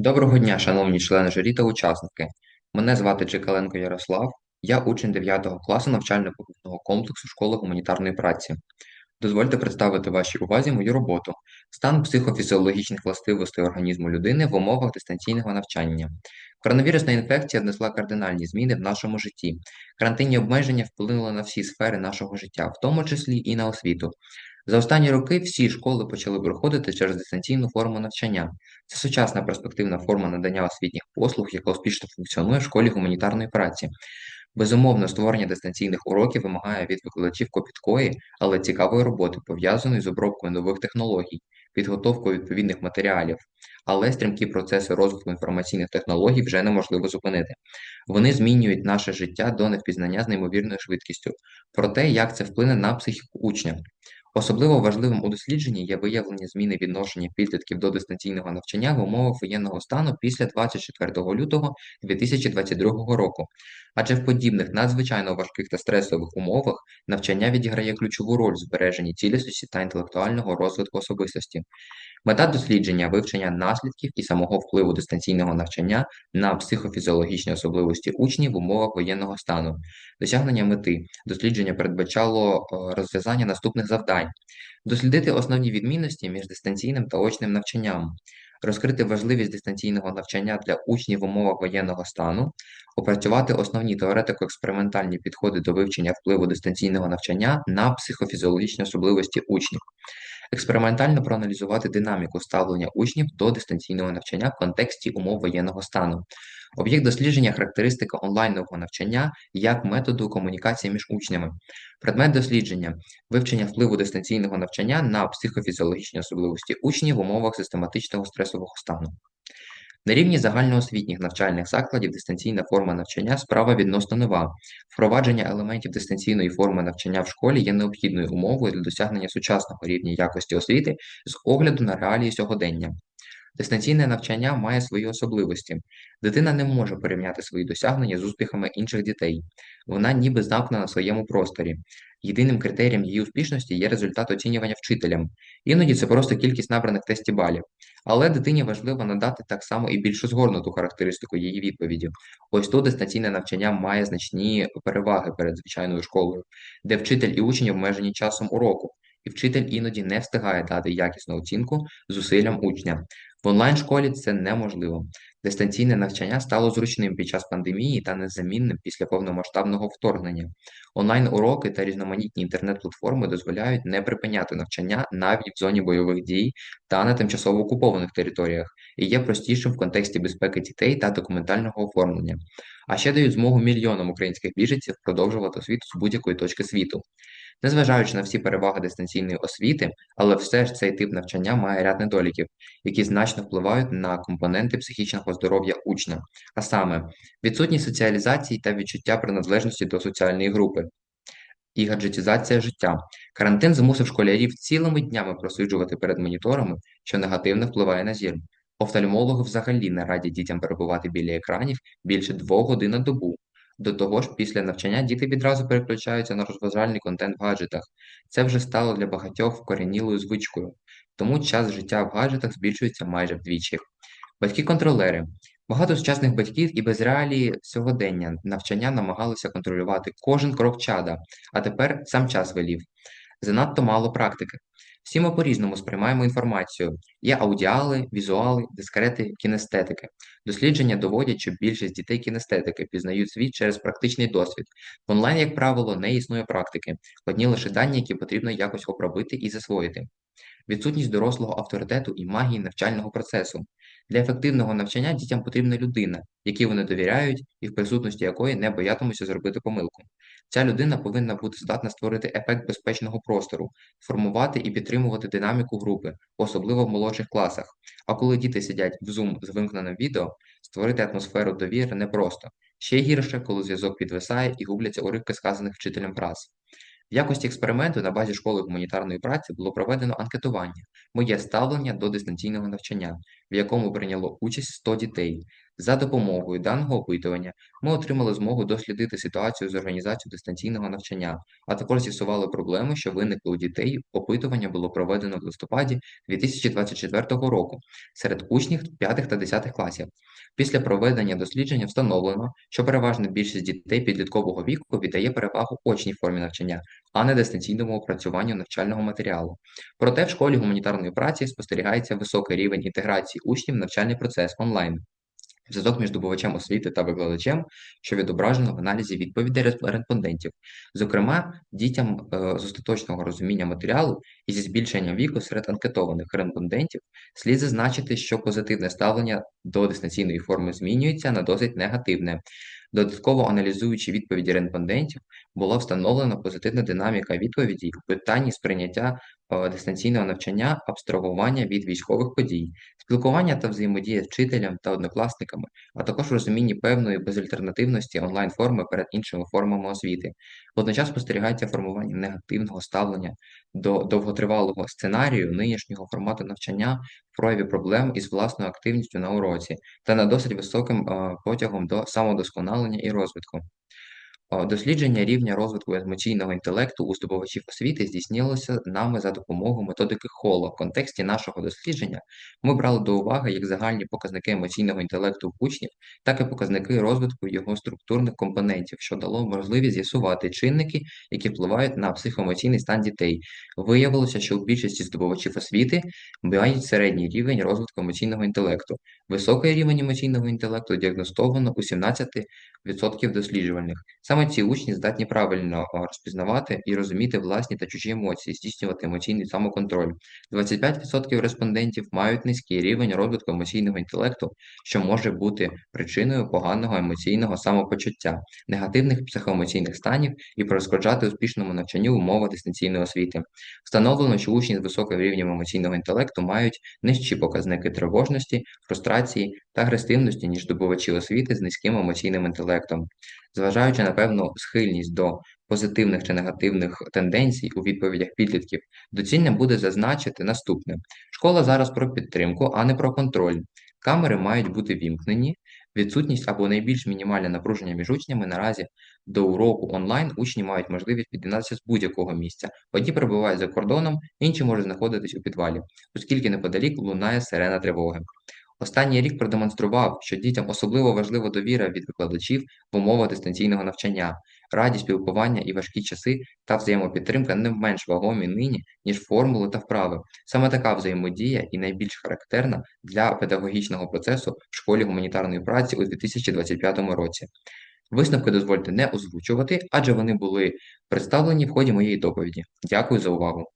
Доброго дня, шановні члени журі та учасники. Мене звати Чекаленко Ярослав, я учень 9 класу навчально-виховного комплексу школи гуманітарної праці. Дозвольте представити вашій увазі мою роботу стан психофізіологічних властивостей організму людини в умовах дистанційного навчання. Коронавірусна інфекція внесла кардинальні зміни в нашому житті. Карантинні обмеження вплинули на всі сфери нашого життя, в тому числі і на освіту. За останні роки всі школи почали проходити через дистанційну форму навчання. Це сучасна перспективна форма надання освітніх послуг, яка успішно функціонує в школі гуманітарної праці. Безумовно, створення дистанційних уроків вимагає від викладачів копіткої, але цікавої роботи, пов'язаної з обробкою нових технологій, підготовкою відповідних матеріалів, але стрімкі процеси розвитку інформаційних технологій вже неможливо зупинити. Вони змінюють наше життя до невпізнання з неймовірною швидкістю. Про те, як це вплине на психіку учня. Особливо важливим у дослідженні є виявлення зміни відношення підлітків до дистанційного навчання в умовах воєнного стану після 24 лютого 2022 року. Адже в подібних надзвичайно важких та стресових умовах навчання відіграє ключову роль в збереженні цілісності та інтелектуального розвитку особистості. Мета дослідження вивчення наслідків і самого впливу дистанційного навчання на психофізіологічні особливості учнів в умовах воєнного стану. Досягнення мети дослідження передбачало е, розв'язання наступних завдань: дослідити основні відмінності між дистанційним та очним навчанням, розкрити важливість дистанційного навчання для учнів в умовах воєнного стану, опрацювати основні теоретико-експериментальні підходи до вивчення впливу дистанційного навчання на психофізіологічні особливості учнів. Експериментально проаналізувати динаміку ставлення учнів до дистанційного навчання в контексті умов воєнного стану. Об'єкт дослідження характеристика онлайнового навчання як методу комунікації між учнями. Предмет дослідження вивчення впливу дистанційного навчання на психофізіологічні особливості учнів в умовах систематичного стресового стану. На рівні загальноосвітніх навчальних закладів дистанційна форма навчання справа відносно нова. Впровадження елементів дистанційної форми навчання в школі є необхідною умовою для досягнення сучасного рівня якості освіти з огляду на реалії сьогодення. Дистанційне навчання має свої особливості. Дитина не може порівняти свої досягнення з успіхами інших дітей. Вона ніби замкнена на своєму просторі. Єдиним критерієм її успішності є результат оцінювання вчителем. Іноді це просто кількість набраних тесті балів. Але дитині важливо надати так само і більш згорнуту характеристику її відповіді. Ось тут дистанційне навчання має значні переваги перед звичайною школою, де вчитель і учень обмежені часом уроку, і вчитель іноді не встигає дати якісну оцінку зусиллям учня. В онлайн-школі це неможливо. Дистанційне навчання стало зручним під час пандемії та незамінним після повномасштабного вторгнення. Онлайн-уроки та різноманітні інтернет-платформи дозволяють не припиняти навчання навіть в зоні бойових дій та на тимчасово окупованих територіях і є простішим в контексті безпеки дітей та документального оформлення. А ще дають змогу мільйонам українських біженців продовжувати освіту з будь-якої точки світу. Незважаючи на всі переваги дистанційної освіти, але все ж цей тип навчання має ряд недоліків, які значно впливають на компоненти психічного здоров'я учня, а саме відсутність соціалізації та відчуття приналежності до соціальної групи. І гаджетизація життя. Карантин змусив школярів цілими днями просиджувати перед моніторами, що негативно впливає на зір. Офтальмологи взагалі не радять дітям перебувати біля екранів більше двох годин на добу, до того ж, після навчання діти відразу переключаються на розважальний контент в гаджетах. Це вже стало для багатьох вкоренілою звичкою, тому час життя в гаджетах збільшується майже вдвічі. Батьки-контролери. Багато сучасних батьків і без реалії сьогодення навчання намагалися контролювати кожен крок чада, а тепер сам час велів. Занадто мало практики. Всі ми по-різному сприймаємо інформацію. Є аудіали, візуали, дискрети, кінестетики. Дослідження доводять, що більшість дітей кінестетики пізнають світ через практичний досвід. В онлайн, як правило, не існує практики, одні лише дані, які потрібно якось обробити і засвоїти. Відсутність дорослого авторитету і магії навчального процесу. Для ефективного навчання дітям потрібна людина, якій вони довіряють і в присутності якої не боятимуться зробити помилку. Ця людина повинна бути здатна створити ефект безпечного простору, формувати і підтримувати динаміку групи, особливо в молодших класах. А коли діти сидять в Zoom з вимкненим відео, створити атмосферу довіри непросто. Ще гірше, коли зв'язок підвисає і губляться уривки сказаних вчителем фраз. В якості експерименту на базі школи гуманітарної праці було проведено анкетування Моє ставлення до дистанційного навчання, в якому прийняло участь 100 дітей. За допомогою даного опитування ми отримали змогу дослідити ситуацію з організацією дистанційного навчання, а також з'ясували проблеми, що виникли у дітей. Опитування було проведено в листопаді 2024 року серед учнів 5 та 10 класів. Після проведення дослідження встановлено, що переважна більшість дітей підліткового віку віддає перевагу очній формі навчання, а не дистанційному опрацюванню навчального матеріалу. Проте в школі гуманітарної праці спостерігається високий рівень інтеграції учнів в навчальний процес онлайн. Зв'язок між добувачем освіти та викладачем, що відображено в аналізі відповідей респондентів, зокрема, дітям е, з остаточного розуміння матеріалу і зі збільшенням віку серед анкетованих респондентів слід зазначити, що позитивне ставлення до дистанційної форми змінюється на досить негативне. Додатково аналізуючи відповіді респондентів, була встановлена позитивна динаміка відповідей у питанні сприйняття е, дистанційного навчання, абстрагування від військових подій, спілкування та взаємодія з вчителем та однокласниками, а також в розумінні певної безальтернативності онлайн-форми перед іншими формами освіти. Водночас спостерігається формування негативного ставлення до довготривалого сценарію нинішнього формату навчання прояві проблем із власною активністю на уроці та на досить високим потягом до самодосконалення і розвитку. Дослідження рівня розвитку емоційного інтелекту у здобувачів освіти здійснилося нами за допомогою методики Холо. В контексті нашого дослідження ми брали до уваги як загальні показники емоційного інтелекту учнів, так і показники розвитку його структурних компонентів, що дало можливість з'ясувати чинники, які впливають на психоемоційний стан дітей. Виявилося, що у більшості здобувачів освіти мають середній рівень розвитку емоційного інтелекту. Високий рівень емоційного інтелекту діагностовано у 17% досліджувальних. Саме ці учні здатні правильно розпізнавати і розуміти власні та чужі емоції, здійснювати емоційний самоконтроль. 25% респондентів мають низький рівень розвитку емоційного інтелекту, що може бути причиною поганого емоційного самопочуття, негативних психоемоційних станів і перешкоджати успішному навчанню в умовах дистанційної освіти. Встановлено, що учні з високим рівнем емоційного інтелекту мають нижчі показники тривожності, фрустрації та агресивності, ніж добувачі освіти з низьким емоційним інтелектом. Зважаючи на певну схильність до позитивних чи негативних тенденцій у відповідях підлітків, доцільно буде зазначити наступне: школа зараз про підтримку, а не про контроль. Камери мають бути вімкнені, відсутність або найбільш мінімальне напруження між учнями наразі до уроку онлайн учні мають можливість під'єднатися з будь-якого місця. Одні перебувають за кордоном, інші можуть знаходитись у підвалі, оскільки неподалік лунає сирена тривоги. Останній рік продемонстрував, що дітям особливо важлива довіра від викладачів в умовах дистанційного навчання, раді спілкування і важкі часи та взаємопідтримка не менш вагомі нині, ніж формули та вправи. Саме така взаємодія і найбільш характерна для педагогічного процесу в школі гуманітарної праці у 2025 році. Висновки дозвольте не озвучувати, адже вони були представлені в ході моєї доповіді. Дякую за увагу.